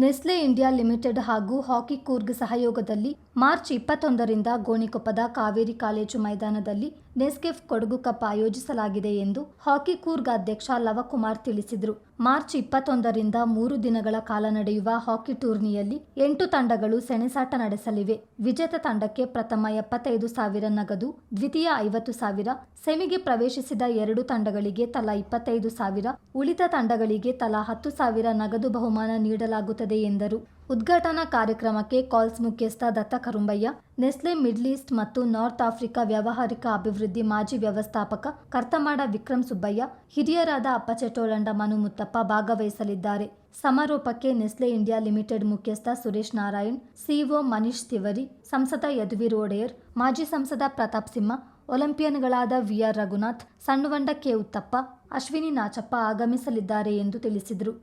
Nestle India limited ಹಾಗೂ ಹಾಕಿ ಕೂರ್ಗ್ ಸಹಯೋಗದಲ್ಲಿ March ಇಪ್ಪತ್ತೊಂದರಿಂದ ಗೋಣಿಕೊಪ್ಪದ ಕಾವೇರಿ ಕಾಲೇಜು ಮೈದಾನದಲ್ಲಿ ನೆಸ್ಕೆಫ್ ಕೊಡಗು ಕಪ್ ಆಯೋಜಿಸಲಾಗಿದೆ ಎಂದು ಹಾಕಿ ಕೂರ್ಗ್ ಅಧ್ಯಕ್ಷ ಲವಕುಮಾರ್ ತಿಳಿಸಿದರು. ಮಾರ್ಚ್ ಇಪ್ಪತ್ತೊಂದರಿಂದ ಮೂರು ದಿನಗಳ ಕಾಲ ನಡೆಯುವ ಹಾಕಿ ಟೂರ್ನಿಯಲ್ಲಿ ಎಂಟು ತಂಡಗಳು ಸೆಣಸಾಟ ನಡೆಸಲಿವೆ. ವಿಜೇತ ತಂಡಕ್ಕೆ ಪ್ರಥಮ ಎಪ್ಪತ್ತೈದು ಸಾವಿರ ನಗದು, ದ್ವಿತೀಯ ಐವತ್ತು ಸಾವಿರ, ಸೆಮಿಗೆ ಪ್ರವೇಶಿಸಿದ ಎರಡು ತಂಡಗಳಿಗೆ ತಲಾ ಇಪ್ಪತ್ತೈದು ಸಾವಿರ, ಉಳಿದ ತಂಡಗಳಿಗೆ ತಲಾ ಹತ್ತು ಸಾವಿರ ನಗದು ಬಹುಮಾನ ನೀಡಲಾಗುತ್ತದೆ ಎಂದರು. ಉದ್ಘಾಟನಾ ಕಾರ್ಯಕ್ರಮಕ್ಕೆ ಕಾಲ್ಸ್ ಮುಖ್ಯಸ್ಥ Datta Karumbaiah, Nestle Middle East ಮತ್ತು ನಾರ್ತ್ ಆಫ್ರಿಕಾ ವ್ಯಾವಹಾರಿಕ ಅಭಿವೃದ್ಧಿ ಮಾಜಿ ವ್ಯವಸ್ಥಾಪಕ ಕರ್ತಮಾಡ ವಿಕ್ರಮ್ ಸುಬ್ಬಯ್ಯ, ಹಿರಿಯರಾದ ಅಪ್ಪಚೆಟೋಳಂಡ ಮನು ಮುತ್ತಪ್ಪ ಭಾಗವಹಿಸಲಿದ್ದಾರೆ ಸಮಾರೋಪಕ್ಕೆ ನೆಸ್ಲೆ ಇಂಡಿಯಾ ಲಿಮಿಟೆಡ್ ಮುಖ್ಯಸ್ಥ ಸುರೇಶ್ ನಾರಾಯಣ್, ಸಿಇಒ ಮನೀಶ್ ತಿವರಿ, ಸಂಸದ ಯದುವೀರ್ ಒಡೆಯರ್, ಮಾಜಿ ಸಂಸದ ಪ್ರತಾಪ್ ಸಿಂಹ, ಒಲಿಂಪಿಯನ್ಗಳಾದ ವಿಆರ್ ರಘುನಾಥ್, ಸಣ್ಣವಂಡ ಕೆ ಉತ್ತಪ್ಪ, ಅಶ್ವಿನಿ ನಾಚಪ್ಪ ಆಗಮಿಸಲಿದ್ದಾರೆ ಎಂದು ತಿಳಿಸಿದರು.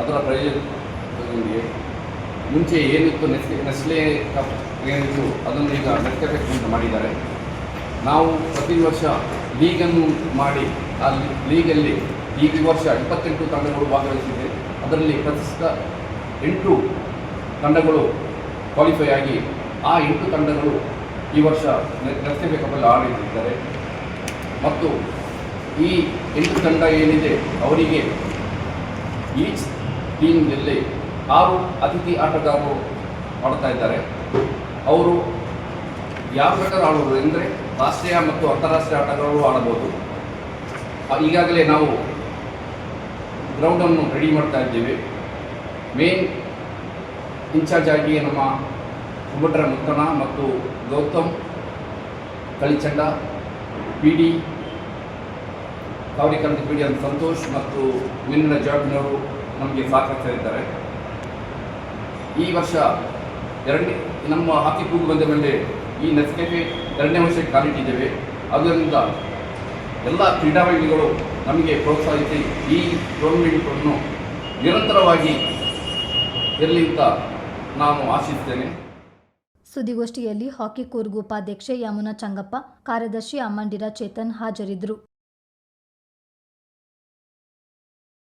ಅದರ ಪ್ರಯೋಜನದೊಂದಿಗೆ ಮುಂಚೆ ಏನಿತ್ತು ನೆಸ್ಲೆ ನೆಸ್ಲೆ ಕಪ್ ಏನಿತ್ತು, ಅದನ್ನು ಈಗ ನೆಸ್ಕೆಫೆ ಅಂತ ಮಾಡಿದ್ದಾರೆ. ನಾವು ಪ್ರತಿ ವರ್ಷ ಲೀಗನ್ನು ಮಾಡಿ, ಆ ಲೀಗಲ್ಲಿ ಈ ವರ್ಷ ಇಪ್ಪತ್ತೆಂಟು ತಂಡಗಳು ಭಾಗವಹಿಸಿದೆ. ಅದರಲ್ಲಿ ಪ್ರಸ್ತುತ ಎಂಟು ತಂಡಗಳು ಕ್ವಾಲಿಫೈ ಆಗಿ, ಆ ಎಂಟು ತಂಡಗಳು ಈ ವರ್ಷ ನೆಸ್ಕೆಫೆ ಕಪ್ಪಲ್ಲಿ ಆಡಿದ್ದಾರೆ ಮತ್ತು ಈ ಎಂಟು ತಂಡ ಏನಿದೆ, ಅವರಿಗೆ ಈಚ್ ಟೀಮ್ನಲ್ಲಿ ಆರು ಅತಿಥಿ ಆಟಗಾರರು ಆಡ್ತಾ ಇದ್ದಾರೆ. ಅವರು ಯಾವ ಪ್ರಕಾರ ಆಡುವುದು ಎಂದರೆ ರಾಷ್ಟ್ರೀಯ ಮತ್ತು ಅಂತಾರಾಷ್ಟ್ರೀಯ ಆಟಗಾರರು ಆಡಬಹುದು. ಈಗಾಗಲೇ ನಾವು ಗ್ರೌಂಡನ್ನು ರೆಡಿ ಮಾಡ್ತಾ ಇದ್ದೇವೆ. ಮೇನ್ ಇನ್ಚಾರ್ಜ್ ಆಗಿ ನಮ್ಮ ಸುಭದ್ರ ಮುತ್ತಣ ಮತ್ತು Gautam, Kalichanda P D Kavarikanda P D ಅಂತ ಸಂತೋಷ್ ಮತ್ತು ಮಿನ್ನ ಜಾಬ್ನವರು ನಮಗೆ ಸಹಕರಿಸ್ತಾ ಇದ್ದಾರೆ ಈ ವರ್ಷ ಎರಡನೇ, ನಮ್ಮ ಹಾಕಿ ಕೂಗು ಬಂದ ಮೇಲೆ ಈ ನೆಸ್ಕೆಫೆ ಎರಡನೇ ವರ್ಷಕ್ಕೆ ಕಾಲಿಟ್ಟಿದ್ದೇವೆ. ಅದರಿಂದ ಎಲ್ಲ ಕ್ರೀಡಾಪಟುಗಳು ನಮಗೆ ಪ್ರೋತ್ಸಾಹಿಸಿ ಈ ಟೂರ್ನಮೆಂಟನ್ನು ನಿರಂತರವಾಗಿ ಇರಲಿ ಅಂತ ನಾನು ಆಶಿಸ್ತೇನೆ. ಸುದ್ದಿಗೋಷ್ಠಿಯಲ್ಲಿ ಹಾಕಿ ಕೂರ್ಗು ಉಪಾಧ್ಯಕ್ಷೆ ಯಮುನಾ ಚಂಗಪ್ಪ, ಕಾರ್ಯದರ್ಶಿ ಅಮ್ಮಂಡಿರ ಚೇತನ್ ಹಾಜರಿದ್ದರು.